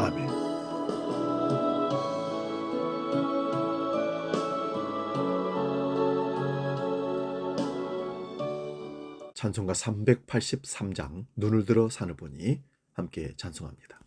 아멘. 찬송가 383장 눈을 들어 산을 보니 함께 찬송합니다.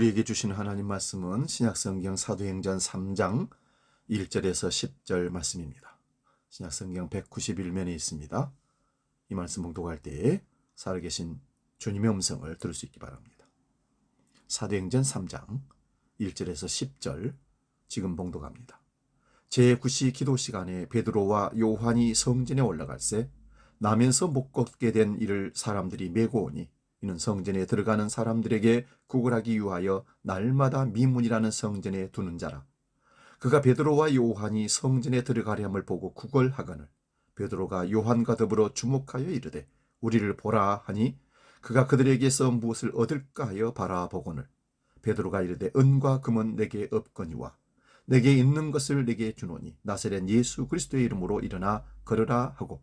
우리에게 주신 하나님 말씀은 신약성경 사도행전 3장 1절에서 10절 말씀입니다. 신약성경 191면에 있습니다. 이 말씀 봉독할 때에 살아계신 주님의 음성을 들을 수 있기 바랍니다. 사도행전 3장 1절에서 10절 지금 봉독합니다. 제9시 기도 시간에 베드로와 요한이 성전에 올라갈새 나면서 못 걷게 된 이를 사람들이 메고 오니 이는 성전에 들어가는 사람들에게 구걸하기 위하여 날마다 미문이라는 성전에 두는 자라. 그가 베드로와 요한이 성전에 들어가려 함을 보고 구걸하거늘 베드로가 요한과 더불어 주목하여 이르되 우리를 보라 하니 그가 그들에게서 무엇을 얻을까 하여 바라보거늘 베드로가 이르되 은과 금은 내게 없거니와 내게 있는 것을 내게 주노니 나사렛 예수 그리스도의 이름으로 일어나 걸으라 하고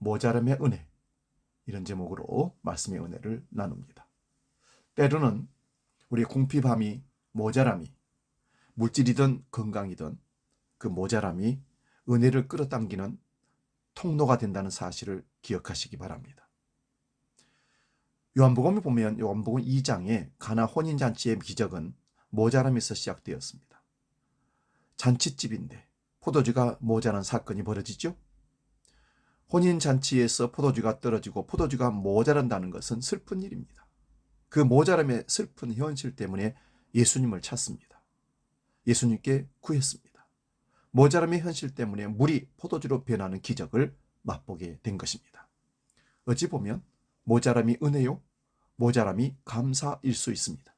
모자람의 은혜 이런 제목으로 말씀의 은혜를 나눕니다. 때로는 우리의 궁핍함이 모자람이 물질이든 건강이든 그 모자람이 은혜를 끌어당기는 통로가 된다는 사실을 기억하시기 바랍니다. 요한복음을 보면 요한복음 2장에 가나 혼인 잔치의 기적은 모자람에서 시작되었습니다. 잔치집인데 포도주가 모자란 사건이 벌어지죠. 혼인 잔치에서 포도주가 떨어지고 포도주가 모자란다는 것은 슬픈 일입니다. 그 모자람의 슬픈 현실 때문에 예수님을 찾습니다. 예수님께 구했습니다. 모자람의 현실 때문에 물이 포도주로 변하는 기적을 맛보게 된 것입니다. 어찌 보면 모자람이 은혜요, 모자람이 감사일 수 있습니다.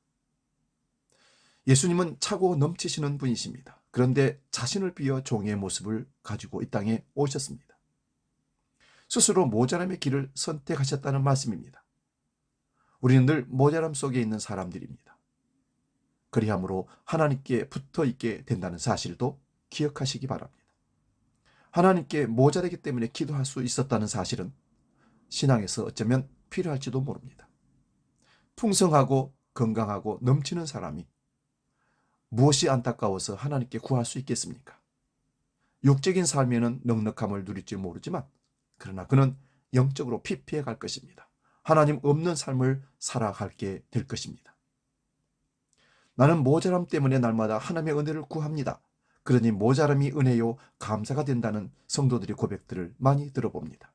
예수님은 차고 넘치시는 분이십니다. 그런데 자신을 비워 종의 모습을 가지고 이 땅에 오셨습니다. 스스로 모자람의 길을 선택하셨다는 말씀입니다. 우리는 늘 모자람 속에 있는 사람들입니다. 그리함으로 하나님께 붙어 있게 된다는 사실도 기억하시기 바랍니다. 하나님께 모자라기 때문에 기도할 수 있었다는 사실은 신앙에서 어쩌면 필요할지도 모릅니다. 풍성하고 건강하고 넘치는 사람이 무엇이 안타까워서 하나님께 구할 수 있겠습니까? 육적인 삶에는 넉넉함을 누릴지 모르지만 그러나 그는 영적으로 피피해 갈 것입니다. 하나님 없는 삶을 살아가게 될 것입니다. 나는 모자람 때문에 날마다 하나님의 은혜를 구합니다. 그러니 모자람이 은혜요 감사가 된다는 성도들의 고백들을 많이 들어봅니다.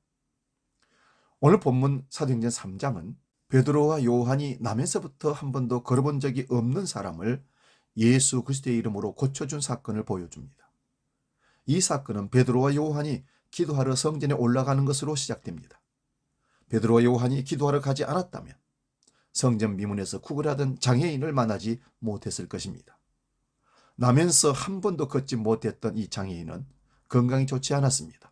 오늘 본문 사도행전 3장은 베드로와 요한이 남에서부터 한 번도 걸어본 적이 없는 사람을 예수 그리스도의 이름으로 고쳐준 사건을 보여줍니다. 이 사건은 베드로와 요한이 기도하러 성전에 올라가는 것으로 시작됩니다. 베드로와 요한이 기도하러 가지 않았다면 성전 미문에서 구걸하던 장애인을 만나지 못했을 것입니다. 나면서 한 번도 걷지 못했던 이 장애인은 건강이 좋지 않았습니다.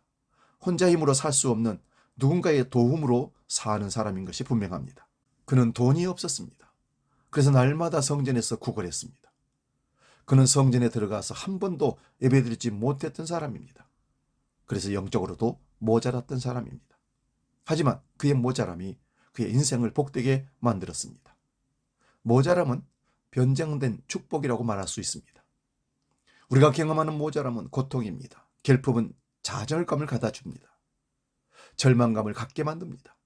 혼자 힘으로 살 수 없는 누군가의 도움으로 사는 사람인 것이 분명합니다. 그는 돈이 없었습니다. 그래서 날마다 성전에서 구걸했습니다. 그는 성전에 들어가서 한 번도 예배드리지 못했던 사람입니다. 그래서 영적으로도 모자랐던 사람입니다. 하지만 그의 모자람이 그의 인생을 복되게 만들었습니다. 모자람은 변장된 축복이라고 말할 수 있습니다. 우리가 경험하는 모자람은 고통입니다. 결핍은 좌절감을 가다 줍니다. 절망감을 갖게 만듭니다.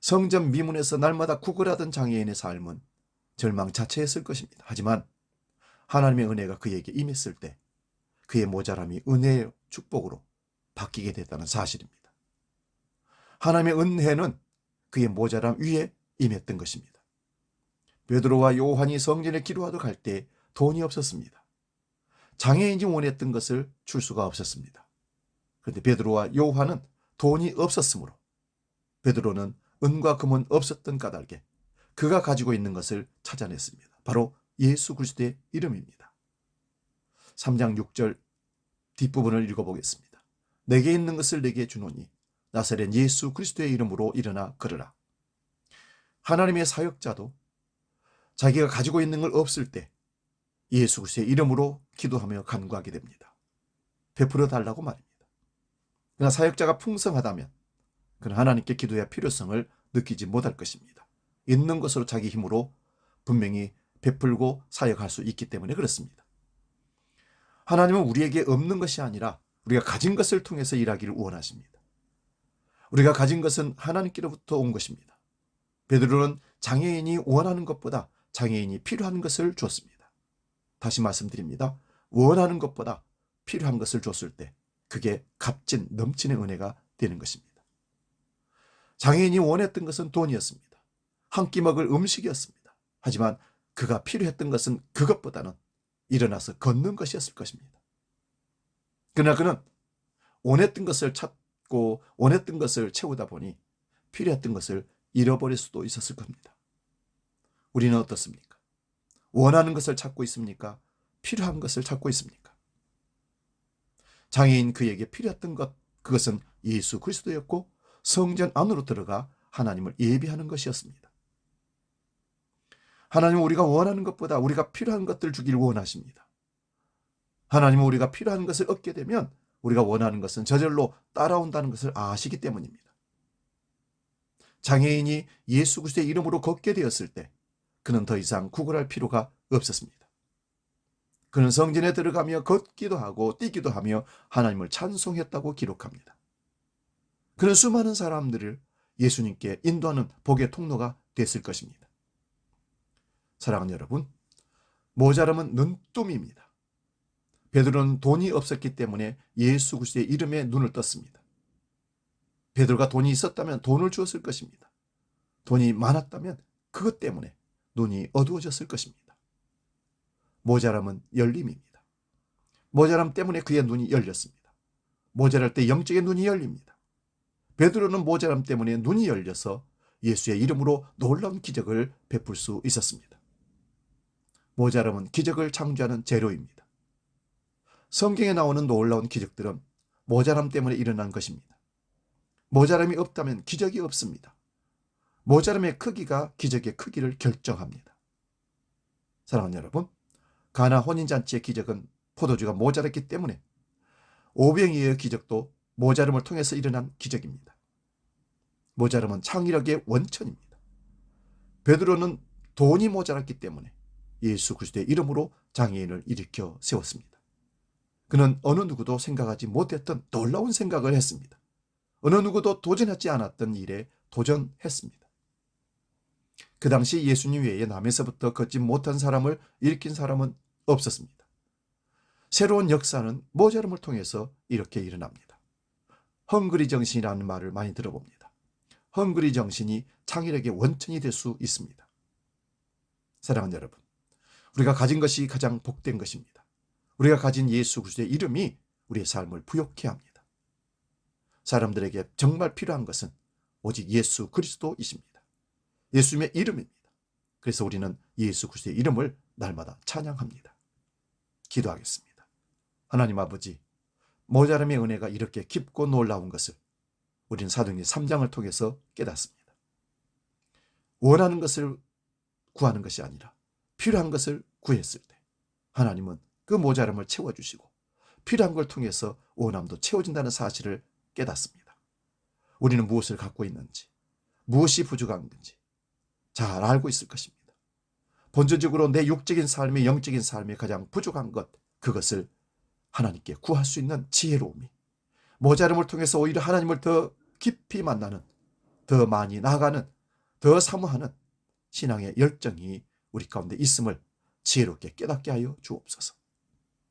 성전 미문에서 날마다 구걸하던 장애인의 삶은 절망 자체였을 것입니다. 하지만 하나님의 은혜가 그에게 임했을 때 그의 모자람이 은혜의 축복으로 바뀌게 됐다는 사실입니다. 하나님의 은혜는 그의 모자람 위에 임했던 것입니다. 베드로와 요한이 성전에 기도하러 갈 때 돈이 없었습니다. 장애인이 원했던 것을 줄 수가 없었습니다. 그런데 베드로와 요한은 돈이 없었으므로 베드로는 은과 금은 없었던 까닭에 그가 가지고 있는 것을 찾아냈습니다. 바로 예수 그리스도의 이름입니다. 3장 6절 뒷부분을 읽어보겠습니다. 내게 있는 것을 내게 주노니 나사렛 예수 그리스도의 이름으로 일어나 걸으라. 하나님의 사역자도 자기가 가지고 있는 걸 없을 때 예수 그리스도의 이름으로 기도하며 간구하게 됩니다. 베풀어 달라고 말입니다. 그러나 사역자가 풍성하다면 그는 하나님께 기도의 필요성을 느끼지 못할 것입니다. 있는 것으로 자기 힘으로 분명히 베풀고 사역할 수 있기 때문에 그렇습니다. 하나님은 우리에게 없는 것이 아니라 우리가 가진 것을 통해서 일하기를 원하십니다. 우리가 가진 것은 하나님께로부터 온 것입니다. 베드로는 장애인이 원하는 것보다 장애인이 필요한 것을 주었습니다. 다시 말씀드립니다. 원하는 것보다 필요한 것을 줬을 때 그게 값진 넘치는 은혜가 되는 것입니다. 장애인이 원했던 것은 돈이었습니다. 한 끼 먹을 음식이었습니다. 하지만 그가 필요했던 것은 그것보다는 일어나서 걷는 것이었을 것입니다. 그러나 그는 원했던 것을 찾고 원했던 것을 채우다 보니 필요했던 것을 잃어버릴 수도 있었을 겁니다. 우리는 어떻습니까? 원하는 것을 찾고 있습니까? 필요한 것을 찾고 있습니까? 장애인 그에게 필요했던 것, 그것은 예수 그리스도였고 성전 안으로 들어가 하나님을 예비하는 것이었습니다. 하나님은 우리가 원하는 것보다 우리가 필요한 것들 주길 원하십니다. 하나님은 우리가 필요한 것을 얻게 되면 우리가 원하는 것은 저절로 따라온다는 것을 아시기 때문입니다. 장애인이 예수 그리스도의 이름으로 걷게 되었을 때 그는 더 이상 구걸할 필요가 없었습니다. 그는 성전에 들어가며 걷기도 하고 뛰기도 하며 하나님을 찬송했다고 기록합니다. 그는 수많은 사람들을 예수님께 인도하는 복의 통로가 됐을 것입니다. 사랑하는 여러분, 모자람은 눈뜸입니다. 베드로는 돈이 없었기 때문에 예수 그리스도의 이름에 눈을 떴습니다. 베드로가 돈이 있었다면 돈을 주었을 것입니다. 돈이 많았다면 그것 때문에 눈이 어두워졌을 것입니다. 모자람은 열림입니다. 모자람 때문에 그의 눈이 열렸습니다. 모자랄 때 영적인 눈이 열립니다. 베드로는 모자람 때문에 눈이 열려서 예수의 이름으로 놀라운 기적을 베풀 수 있었습니다. 모자람은 기적을 창조하는 재료입니다. 성경에 나오는 놀라운 기적들은 모자람 때문에 일어난 것입니다. 모자람이 없다면 기적이 없습니다. 모자람의 크기가 기적의 크기를 결정합니다. 사랑하는 여러분, 가나 혼인잔치의 기적은 포도주가 모자랐기 때문에 오병이의 기적도 모자름을 통해서 일어난 기적입니다. 모자름은 창의력의 원천입니다. 베드로는 돈이 모자랐기 때문에 예수 그리스도의 이름으로 장애인을 일으켜 세웠습니다. 그는 어느 누구도 생각하지 못했던 놀라운 생각을 했습니다. 어느 누구도 도전하지 않았던 일에 도전했습니다. 그 당시 예수님 외에 남에서부터 걷지 못한 사람을 일으킨 사람은 없었습니다. 새로운 역사는 모자름을 통해서 이렇게 일어납니다. 헝그리 정신이라는 말을 많이 들어봅니다. 헝그리 정신이 창의력의 원천이 될 수 있습니다. 사랑하는 여러분, 우리가 가진 것이 가장 복된 것입니다. 우리가 가진 예수 그리스도의 이름이 우리의 삶을 부욕해 합니다. 사람들에게 정말 필요한 것은 오직 예수 그리스도이십니다. 예수님의 이름입니다. 그래서 우리는 예수 그리스도의 이름을 날마다 찬양합니다. 기도하겠습니다. 하나님 아버지, 모자람의 은혜가 이렇게 깊고 놀라운 것을 우리는 사도행전 3장을 통해서 깨닫습니다. 원하는 것을 구하는 것이 아니라 필요한 것을 구했을 때 하나님은 그 모자람을 채워주시고 필요한 걸 통해서 원함도 채워진다는 사실을 깨닫습니다. 우리는 무엇을 갖고 있는지, 무엇이 부족한 건지 잘 알고 있을 것입니다. 본질적으로 내 육적인 삶의 영적인 삶에 가장 부족한 것, 그것을 하나님께 구할 수 있는 지혜로움이 모자름을 통해서 오히려 하나님을 더 깊이 만나는, 더 많이 나아가는, 더 사모하는 신앙의 열정이 우리 가운데 있음을 지혜롭게 깨닫게 하여 주옵소서.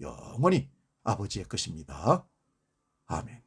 영원히 아버지의 것입니다. 아멘.